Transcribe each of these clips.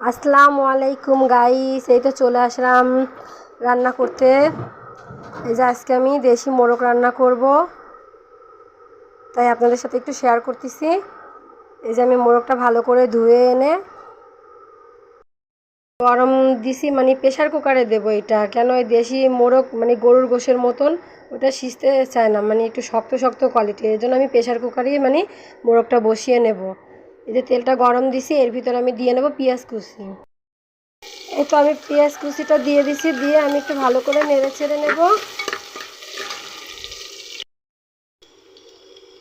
আসসালামু আলাইকুম গাইস এই তো চলে আসলাম রান্না করতে। এই যে আজকে আমি দেশি মোরগ রান্না করব। তাই আপনাদের সাথে একটু শেয়ার করতেছি। এই যে আমি মোরগটা ভালো করে ধুয়ে এনে গরম দিছি মানে প্রেশার কুকারে দেবো এটা। কেন এই দেশি মোরগ মানে গরুর গোশের মতন, ওটা সিজতে চায় না মানে একটু শক্ত শক্ত কোয়ালিটি এই জন্য আমি প্রেশার কুকারেই মানে মোরগটা বসিয়ে নেব। এই যে তেলটা গরম দিছি, এর ভিতরে আমি দিয়ে নেব পেঁয়াজ কুচি। এই তো আমি পেঁয়াজ কুচিটা দিয়ে দিছি, দিয়ে আমি একটু ভালো করে নেড়ে ছেড়ে নেব।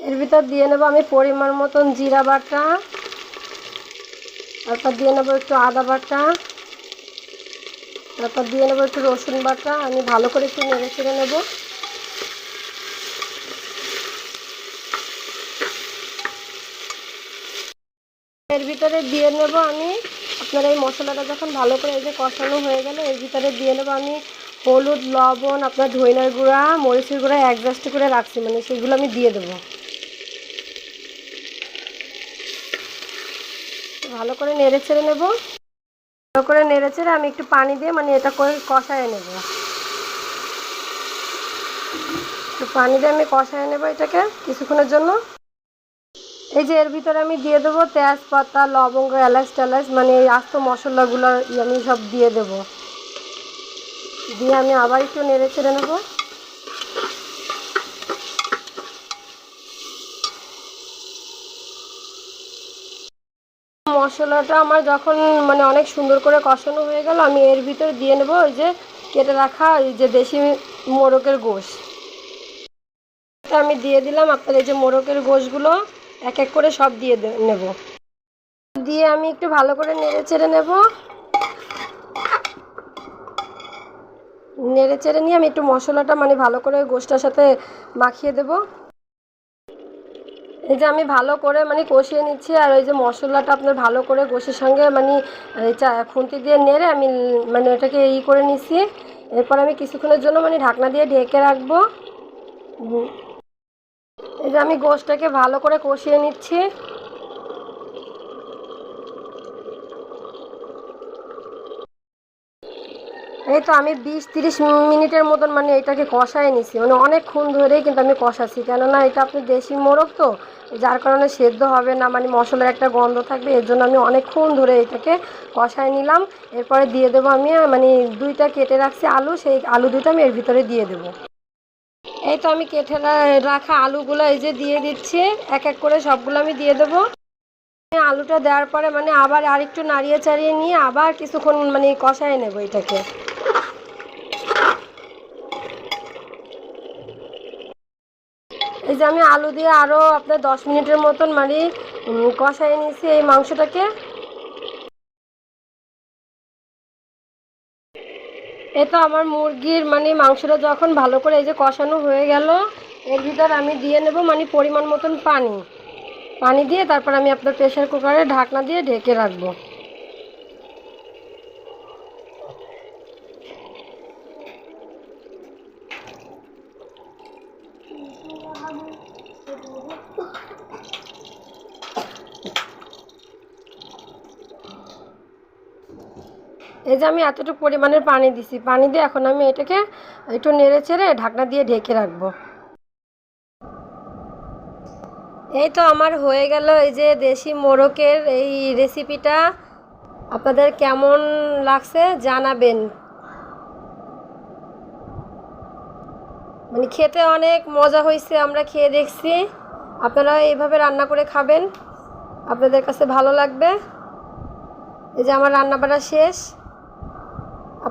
এর ভিতর দিয়ে নেব আমি পরিমাণ মতন জিরা বাটা, তারপর দিয়ে নেব একটু আদা বাটা, তারপর দিয়ে নেব একটু রসুন বাটা, আমি ভালো করে একটু নেড়ে ছেড়ে নেব। এর ভিতরে দিয়ে নেব আমি, আপনার এই মশলাটা যখন ভালো করে এই যে কষানো হয়ে গেলে, এর ভিতরে দিয়ে নেব আমি হলুদ, লবণ, আপনার ধইনার গুঁড়া, মরিচের গুঁড়া অ্যাডজাস্ট করে রাখছি মানে সেগুলো আমি দিয়ে দেবো। ভালো করে নেড়ে ছেড়ে নেব। ভালো করে নেড়ে ছেড়ে আমি একটু পানি দিয়ে মানে এটা করে কষায় নেব। একটু পানি দিয়ে আমি কষায় নেব এটাকে কিছুক্ষণের জন্য। এই যে এর ভিতরে আমি দিয়ে দেবো তেজপাতা, লবঙ্গ, এলাচ টেলাচ মানে এই আস্ত মশলাগুলো আমি সব দিয়ে দেব। দিয়ে আমি আবার একটু নেড়ে ছেড়ে নেব। মশলাটা আমার যখন মানে অনেক সুন্দর করে কষানো হয়ে গেল, আমি এর ভিতরে দিয়ে নেব ওই যে কেটে রাখা এই যে দেশি মোরগের গোশ। আমি দিয়ে দিলাম আপনার এই যে মোরগের গোশগুলো। এক এক করে সব দিয়ে নেব। দিয়ে আমি একটু ভালো করে নেড়ে চেড়ে নেব। নেড়ে চেড়ে নিয়ে আমি একটু মশলাটা মানে ভালো করে গোষ্ঠটার সাথে মাখিয়ে দেব। এই যে আমি ভালো করে মানে কষিয়ে নিচ্ছি আর ওই যে মশলাটা আপনার ভালো করে গোশের সঙ্গে মানে খুন্তি দিয়ে নেড়ে আমি মানে এটাকে ই করে নিচ্ছি। এরপর আমি কিছুক্ষণের জন্য মানে ঢাকনা দিয়ে ঢেকে রাখব। এই যে আমি গোশটাকে ভালো করে কষিয়ে নিচ্ছি। এই তো আমি বিশ তিরিশ মিনিটের মতন মানে এটাকে কষায় নিছি। মানে অনেকক্ষণ ধরেই কিন্তু আমি কষাচ্ছি। কেননা এটা আপনি দেশি মোরগ তো, যার কারণে সেদ্ধ হবে না মানে মশলার একটা গন্ধ থাকবে, এর জন্য আমি অনেকক্ষণ ধরে এটাকে কষায় নিলাম। এরপরে দিয়ে দেবো আমি মানে দুইটা কেটে রাখছি আলু, সেই আলু দুটো আমি এর ভিতরে দিয়ে দেবো। এই তো আমি কেটে রাখা আলুগুলো এই যে দিয়ে দিচ্ছি। এক এক করে সবগুলো আমি দিয়ে দেবো। আলুটা দেওয়ার পরে মানে আবার আরেকটু নাড়িয়ে চাড়িয়ে নিয়ে আবার কিছুক্ষণ মানে কষায় নেব এটাকে। এই যে আমি আলু দিয়ে আরও আপনার দশ মিনিটের মতন মানে কষাই নিয়েছি এই মাংসটাকে। এ তো আমার মুরগির মানে মাংসটা যখন ভালো করে এই যে কষানো হয়ে গেল, এর ভিতর আমি দিয়ে নেব মানে পরিমাণ মতন পানি। পানি দিয়ে তারপর আমি আপনার প্রেশার কুকারে ঢাকনা দিয়ে ঢেকে রাখব। এই যে আমি এতটুকু পরিমাণের পানি দিছি, পানি দিয়ে এখন আমি এটাকে একটু নেড়ে চেড়ে ঢাকনা দিয়ে ঢেকে রাখব। এই তো আমার হয়ে গেল এই যে দেশি মোরকের এই রেসিপিটা আপনাদের কেমন লাগছে জানাবেন। মানে খেতে অনেক মজা হয়েছে, আমরা খেয়ে দেখছি। আপনারা এইভাবে রান্না করে খাবেন। আপনাদের কাছে ভালো লাগবে। এই যে আমার রান্না বাড়া শেষ।